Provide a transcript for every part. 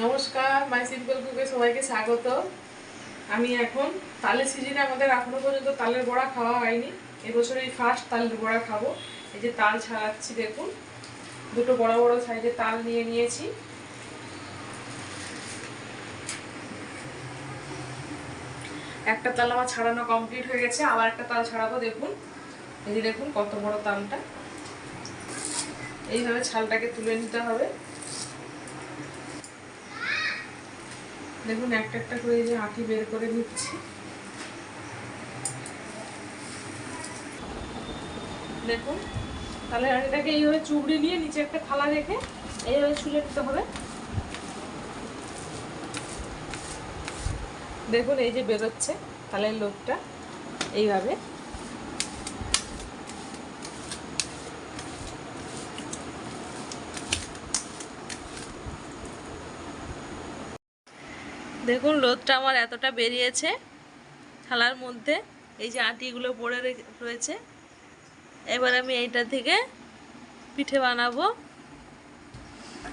নমস্কার মাই সিম্পল কুকে সবাইকে স্বাগত। আমি এখন তালের সিজনে আমাদের এখনও পর্যন্ত তালের বড়া খাওয়া হয়নি। এবছর এই ফার্স্ট তালের বড়া খাব। এই যে তাল ছাড়াচ্ছি, দেখুন। দুটো বড় বড় সাইজের তাল নিয়ে নিয়েছি। একটা তাল আমার ছাড়ানো কমপ্লিট হয়ে গেছে, আবার একটা তাল ছাড়াবো, দেখুন। এই যে দেখুন কত বড় তালটা। এইভাবে ছালটাকে তুলে নিতে হবে। দেখুন, একটা একটা করে যে আঁটি বের করে নিচ্ছি। দেখুন, তাহলে এটাকে এইভাবে চুবড়ি নিয়ে নিচে একটা থালা রেখে এইভাবে ছুলে নিতে হবে। দেখুন, এই যে বেরোচ্ছে, তাহলে লোকটা এইভাবে দেখুন লোদটা আমার এতটা বেরিয়েছে থালার মধ্যে। এই যে আটিগুলো পড়ে রয়েছে। এবার আমি এইটা থেকে পিঠে বানাবো।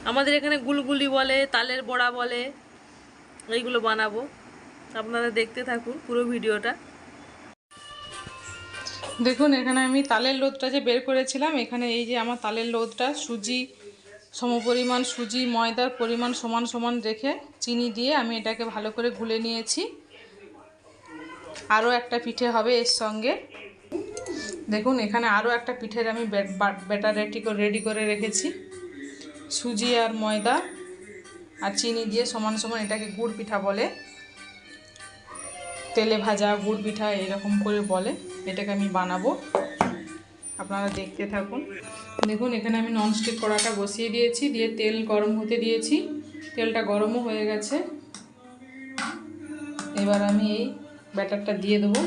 আমাদের এখানে গুলগুলি বলে, তালের বড়া বলে, এইগুলো বানাবো। আপনারা দেখতে থাকুন পুরো ভিডিওটা। দেখুন, এখানে আমি তালের লোদটা যে বের করেছিলাম, এখানে এই যে আমার তালের লোদটা, সুজি সমপরিমাণ সুজি, ময়দার পরিমাণ সমান সমান রেখে চিনি দিয়ে আমি এটাকে ভালো করে গুলে নিয়েছি। আরও একটা পিঠে হবে এর সঙ্গে। দেখুন, এখানে আরও একটা পিঠের আমি ব্যাটার রেডি রেডি করে রেখেছি। সুজি আর ময়দা আর চিনি দিয়ে সমান সমান এটাকে গুড় পিঠা বলে। তেলে ভাজা গুড় পিঠা এরকম করে বলে, এটাকে আমি বানাবো। আপনারা দেখতে থাকুন। দেখুন, এখানে আমি ননস্টিক কড়াটা বসিয়ে দিয়েছি, দিয়ে তেল গরম হতে দিয়েছি। তেলটা গরমও হয়ে গেছে। এবার আমি এই ব্যাটারটা দিয়ে দেবো।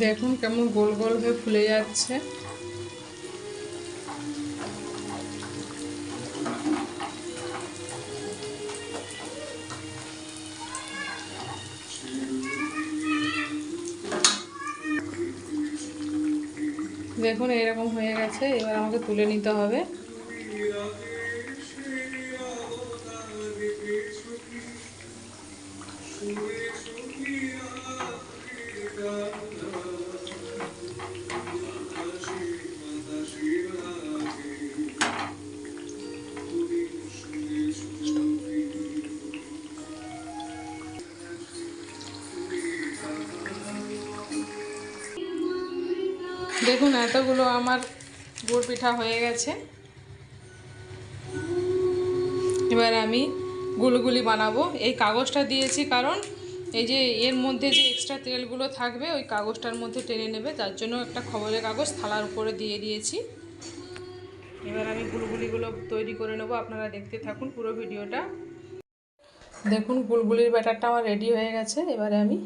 দেখুন কেমন গোল গোল হয়ে ফুলে যাচ্ছে দেখুন এরকম হয়ে গেছে এবার আমাকে তুলে নিতে হবে দেখুন, এতগুলো আমার গুড় পিঠা হয়ে গেছে। এবার আমি গুলগুলি বানাবো। এই কাগজটা দিয়েছি কারণ এই যে এর মধ্যে যে এক্সট্রা তেলগুলো থাকবে, ওই কাগজটার মধ্যে টেনে নেবে। তার জন্য একটা খবরের কাগজ থালার উপরে দিয়ে দিয়েছি। এবার আমি গুলগুলিগুলো তৈরি করে নেব। আপনারা দেখতে থাকুন পুরো ভিডিওটা। দেখুন, গুলগুলির ব্যাটারটা আমার রেডি হয়ে গেছে। এবারে আমি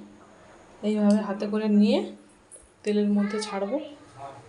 এইভাবে হাতে করে নিয়ে তেলের মধ্যে ছাড়বো। Amen.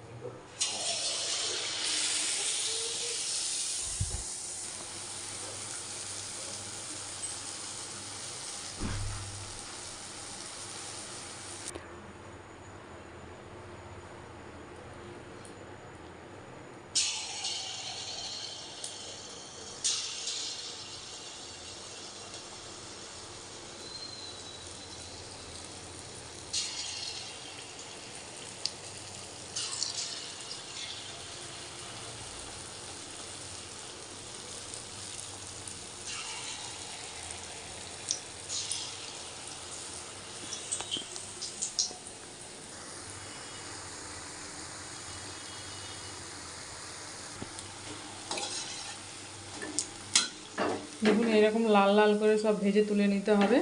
দেখুন, এরকম লাল লাল করে সব ভেজে তুলে নিতে হবে।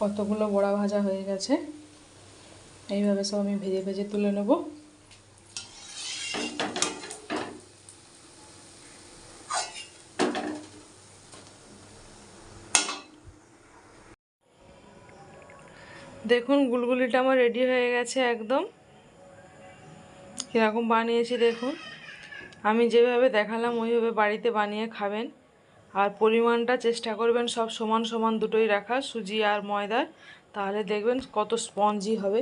কতগুলো বড়া ভাজা হয়ে গেছে। এইভাবে সব আমি ভেজে ভেজে তুলে নেব। দেখুন, গুলগুলিটা আমার রেডি হয়ে গেছে একদম। কীরকম বানিয়েছি দেখুন। আমি যেভাবে দেখালাম ওইভাবে বাড়িতে বানিয়ে খাবেন। আর পরিমাণটা চেষ্টা করবেন সব সমান সমান দুটোই রাখা সুজি আর ময়দার। তাহলে দেখবেন কত স্পঞ্জি হবে।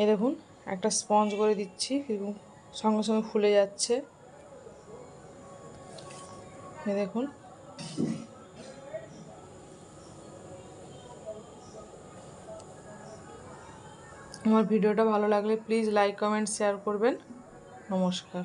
এই দেখুন, একটা স্পঞ্জ করে দিচ্ছি, এবং সঙ্গে সঙ্গে ফুলে যাচ্ছে। দেখুন আমার ভিডিওটা ভালো লাগলে প্লিজ লাইক কমেন্ট শেয়ার করবেন। নমস্কার।